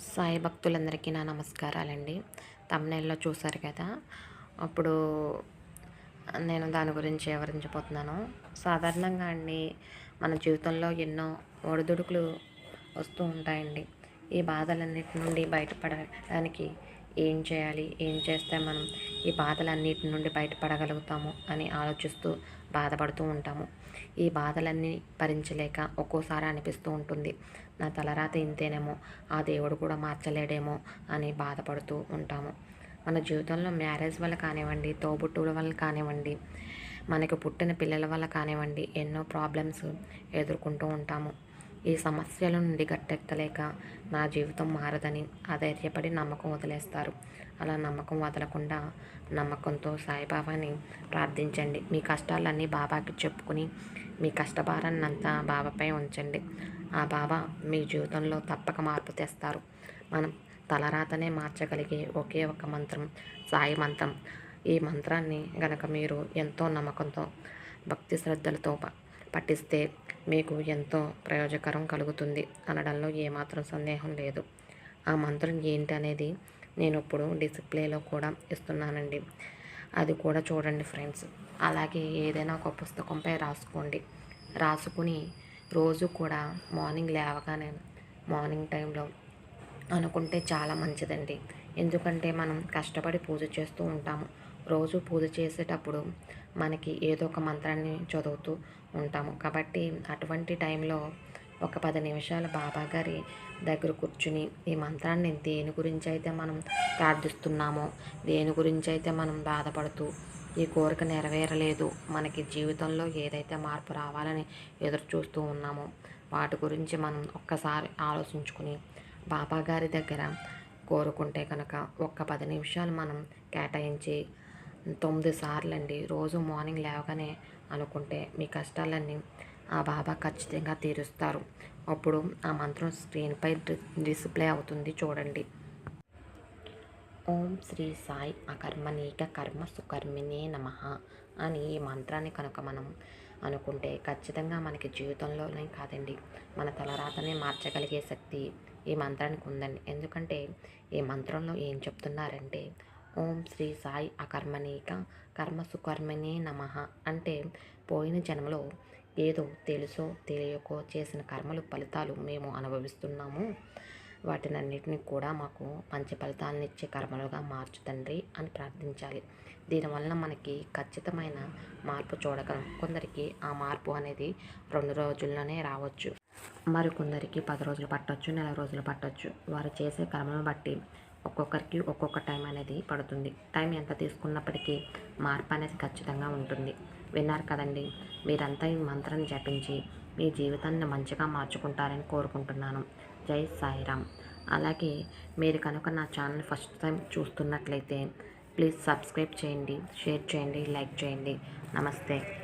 సాయి భక్తులందరికీ నా నమస్కారాలండి. తమ్నెల్లో చూశారు కదా అప్పుడు నేను దాని గురించి వివరించబోతున్నాను. సాధారణంగా అండి మన జీవితంలో ఎన్నో ఒడిదుడుకులు వస్తూ ఉంటాయండి. ఈ బాధలన్నిటి నుండి బయటపడడానికి ఏం చేయాలి ఏం చేస్తే మనం ఈ బాధలన్నిటి నుండి బయటపడగలుగుతాము అని ఆలోచిస్తూ బాధపడుతూ ఉంటాము. ఈ బాధలన్నీ భరించలేక ఒక్కోసారి అనిపిస్తూ ఉంటుంది. నా తలరాత ఇంతేనేమో ఆ దేవుడు కూడా మార్చలేడేమో అని బాధపడుతూ ఉంటాము. మన జీవితంలో మ్యారేజ్ వల్ల కానివ్వండి తోబుట్టువుల వల్ల కానివ్వండి మనకు పుట్టిన పిల్లల వల్ల కానివ్వండి ఎన్నో ప్రాబ్లమ్స్ ఎదుర్కొంటూ ఉంటాము. ఈ సమస్యల నుండి గట్టెక్కలేక నా జీవితం మారదని అధైర్యపడి నమ్మకం వదిలేస్తారు. అలా నమ్మకం వదలకుండా నమ్మకంతో సాయిబాబాని ప్రార్థించండి. మీ కష్టాలన్నీ బాబాకి చెప్పుకుని మీ కష్టభారాన్ని అంతా బాబాపై ఉంచండి. ఆ బాబా మీ జీవితంలో తప్పక మార్పు తెస్తారు. మనం తలరాతనే మార్చగలిగే ఒకే ఒక మంత్రం సాయి మంత్రం. ఈ మంత్రాన్ని గనక మీరు ఎంతో నమ్మకంతో భక్తి శ్రద్ధలతో పఠిస్తే మీకు ఎంతో ప్రయోజకరం కలుగుతుంది అనడంలో ఏమాత్రం సందేహం లేదు. ఆ మంత్రం ఏంటి అనేది నేను ఇప్పుడు డిస్ప్లేలో కూడా ఇస్తున్నానండి. అది కూడా చూడండి ఫ్రెండ్స్. అలాగే ఏదైనా ఒక పుస్తకంపై రాసుకోండి. రాసుకుని రోజు కూడా మార్నింగ్ లేవగానే మార్నింగ్ టైంలో అనుకుంటే చాలా మంచిదండి. ఎందుకంటే మనం కష్టపడి పూజ చేస్తూ ఉంటాము. రోజు పూజ చేసేటప్పుడు మనకి ఏదో ఒక మంత్రాన్ని చదువుతూ ఉంటాము. కాబట్టి అటువంటి టైంలో ఒక పది నిమిషాలు బాబా గారి దగ్గర కూర్చుని ఈ మంత్రాన్ని దేని గురించి అయితే మనం ప్రార్థిస్తున్నామో దేని గురించి అయితే మనం బాధపడుతూ ఈ కోరిక నెరవేరలేదు మనకి జీవితంలో ఏదైతే మార్పు రావాలని ఎదురు చూస్తూ ఉన్నామో వాటి గురించి మనం ఒక్కసారి ఆలోచించుకుని బాబా గారి దగ్గర కోరుకుంటే కనుక ఒక్క పది నిమిషాలు మనం కేటాయించి తొమ్మిది సార్లు అండి రోజు మార్నింగ్ లేవగానే అనుకుంటే మీ కష్టాలన్నీ ఆ బాబా ఖచ్చితంగా తీరుస్తారు. అప్పుడు ఆ మంత్రం స్క్రీన్పై డిస్ప్లే అవుతుంది చూడండి. ఓం శ్రీ సాయి అకర్మనీక కర్మ సుకర్మినే నమ అని ఈ మంత్రాన్ని కనుక మనం అనుకుంటే ఖచ్చితంగా మనకి జీవితంలోనే కాదండి మన తలరాతనే మార్చగలిగే శక్తి ఈ మంత్రానికి ఉందండి. ఎందుకంటే ఈ మంత్రంలో ఏం చెప్తున్నారంటే ఓం శ్రీ సాయి అకర్మణీక కర్మ సుకర్మణి నమ అంటే పోయిన జన్మలో ఏదో తెలుసో తెలియకో చేసిన కర్మలు ఫలితాలు మేము అనుభవిస్తున్నాము. వాటినన్నిటిని కూడా మాకు మంచి ఫలితాలను ఇచ్చే కర్మలుగా మార్చు తండ్రి అని ప్రార్థించాలి. దీనివల్ల మనకి ఖచ్చితమైన మార్పు చూడగలం. కొందరికి ఆ మార్పు అనేది రెండు రోజుల్లోనే రావచ్చు. మరికొందరికి పది రోజులు పట్టవచ్చు నెల రోజులు పట్టవచ్చు వారు చేసే కర్మను బట్టి ఒక్కొక్కరికి ఒక్కొక్క టైం అనేది పడుతుంది. టైం ఎంత తీసుకున్నప్పటికీ మార్పు అనేది ఖచ్చితంగా ఉంటుంది. విన్నారు కదండి మీరంతా ఈ మంత్రం జపించి మీ జీవితాన్ని మంచిగా మార్చుకుంటారని కోరుకుంటున్నాను. జై సాయిరామ్. అలాగే మీరు కనుక నా ఛానల్ ఫస్ట్ టైం చూస్తున్నట్లయితే ప్లీజ్ సబ్స్క్రైబ్ చేయండి షేర్ చేయండి లైక్ చేయండి. నమస్తే.